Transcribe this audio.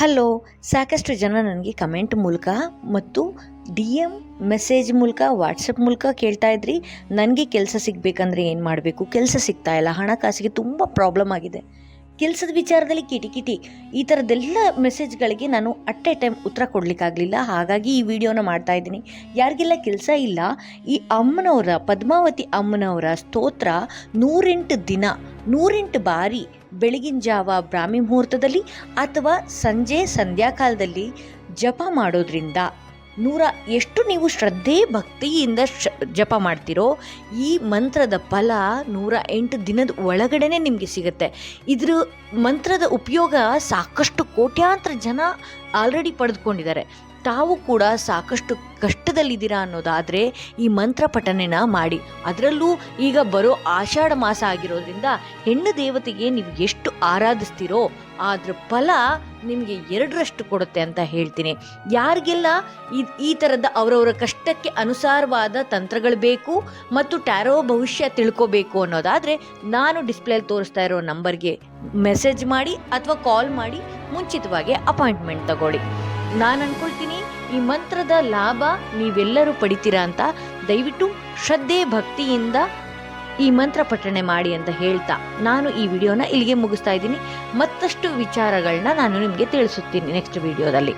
Hello, ಸಾಕಷ್ಟು ಜನ ನನಗೆ ಕಮೆಂಟ್ ಮೂಲಕ ಮತ್ತು ಡಿ ಎಂ ಮೆಸೇಜ್ ಮೂಲಕ, ವಾಟ್ಸಪ್ ಮೂಲಕ ಕೇಳ್ತಾ ಇದ್ರಿ. ನನಗೆ ಕೆಲಸ ಸಿಗಬೇಕಂದ್ರೆ ಏನು ಮಾಡಬೇಕು? ಕೆಲಸ ಸಿಗ್ತಾ ಇಲ್ಲ. ಹಣಕಾಸಿಗೆ ತುಂಬ ಪ್ರಾಬ್ಲಮ್ ಆಗಿದೆ. ಕೆಲಸದ ವಿಚಾರದಲ್ಲಿ ಕಿಟಿ ಕಿಟಿ ಈ ಥರದ್ದೆಲ್ಲ ಮೆಸೇಜ್ಗಳಿಗೆ ನಾನು ಅಟ್ ಎ ಟೈಮ್ ಉತ್ತರ ಕೊಡಲಿಕ್ಕಾಗಲಿಲ್ಲ. ಹಾಗಾಗಿ ಈ ವಿಡಿಯೋನ ಮಾಡ್ತಾ ಇದ್ದೀನಿ. ಯಾರಿಗೆಲ್ಲ ಕೆಲಸ ಇಲ್ಲ, ಈ ಅಮ್ಮನವರ, ಪದ್ಮಾವತಿ ಅಮ್ಮನವರ ಸ್ತೋತ್ರ ನೂರೆಂಟು ದಿನ, ನೂರೆಂಟು ಬಾರಿ ಬೆಳಗಿನ ಜಾವ ಬ್ರಾಹ್ಮಿ ಮುಹೂರ್ತದಲ್ಲಿ ಅಥವಾ ಸಂಜೆ, ಸಂಧ್ಯಾಕಾಲದಲ್ಲಿ ಜಪ ಮಾಡೋದ್ರಿಂದ ನೂರ ಎಷ್ಟು ನೀವು ಶ್ರದ್ಧೆ ಭಕ್ತಿಯಿಂದ ಜಪ ಮಾಡ್ತಿರೋ ಈ ಮಂತ್ರದ ಫಲ ನೂರ ಎಂಟು ದಿನದ ಒಳಗಡೆನೆ ನಿಮಗೆ ಸಿಗುತ್ತೆ. ಇದ್ರ ಮಂತ್ರದ ಉಪಯೋಗ ಸಾಕಷ್ಟು ಕೋಟ್ಯಾಂತರ ಜನ ಆಲ್ರೆಡಿ ಪಡೆದುಕೊಂಡಿದ್ದಾರೆ. ತಾವು ಕೂಡ ಸಾಕಷ್ಟು ಕಷ್ಟದಲ್ಲಿದ್ದೀರಾ ಅನ್ನೋದಾದರೆ ಈ ಮಂತ್ರ ಪಠನೆನ ಮಾಡಿ. ಅದರಲ್ಲೂ ಈಗ ಬರೋ ಆಷಾಢ ಮಾಸ ಆಗಿರೋದ್ರಿಂದ ಹೆಣ್ಣು ದೇವತೆಗೆ ನೀವು ಎಷ್ಟು ಆರಾಧಿಸ್ತೀರೋ ಅದ್ರ ಫಲ ನಿಮಗೆ ಎರಡರಷ್ಟು ಕೊಡುತ್ತೆ ಅಂತ ಹೇಳ್ತೀನಿ. ಯಾರಿಗೆಲ್ಲ ಈ ಈ ಥರದ ಅವರವರ ಕಷ್ಟಕ್ಕೆ ಅನುಸಾರವಾದ ತಂತ್ರಗಳು ಬೇಕು ಮತ್ತು ಟ್ಯಾರೋ ಭವಿಷ್ಯ ತಿಳ್ಕೋಬೇಕು ಅನ್ನೋದಾದರೆ ನಾನು ಡಿಸ್ಪ್ಲೇಲಿ ತೋರಿಸ್ತಾ ಇರೋ ನಂಬರ್ಗೆ ಮೆಸೇಜ್ ಮಾಡಿ ಅಥವಾ ಕಾಲ್ ಮಾಡಿ ಮುಂಚಿತವಾಗಿ ಅಪಾಯಿಂಟ್ಮೆಂಟ್ ತಗೊಳ್ಳಿ. ನಾನು ಅನ್ಕೊಳ್ತೀನಿ, ಈ ಮಂತ್ರದ ಲಾಭ ನೀವೆಲ್ಲರೂ ಪಡಿತೀರಾ ಅಂತ ದಯವಿಟ್ಟು ಶ್ರದ್ಧೆ, ಭಕ್ತಿಯಿಂದ ಈ ಮಂತ್ರ ಪಠಣೆ ಮಾಡಿ ಅಂತ ಹೇಳ್ತಾ ನಾನು ಈ ವಿಡಿಯೋನ ಇಲ್ಲಿಗೆ ಮುಗಿಸ್ತಾ ಇದ್ದೀನಿ. ಮತ್ತಷ್ಟು ವಿಚಾರಗಳನ್ನ ನಾನು ನಿಮಗೆ ತಿಳಿಸುತ್ತೀನಿ ನೆಕ್ಸ್ಟ್ ವಿಡಿಯೋದಲ್ಲಿ.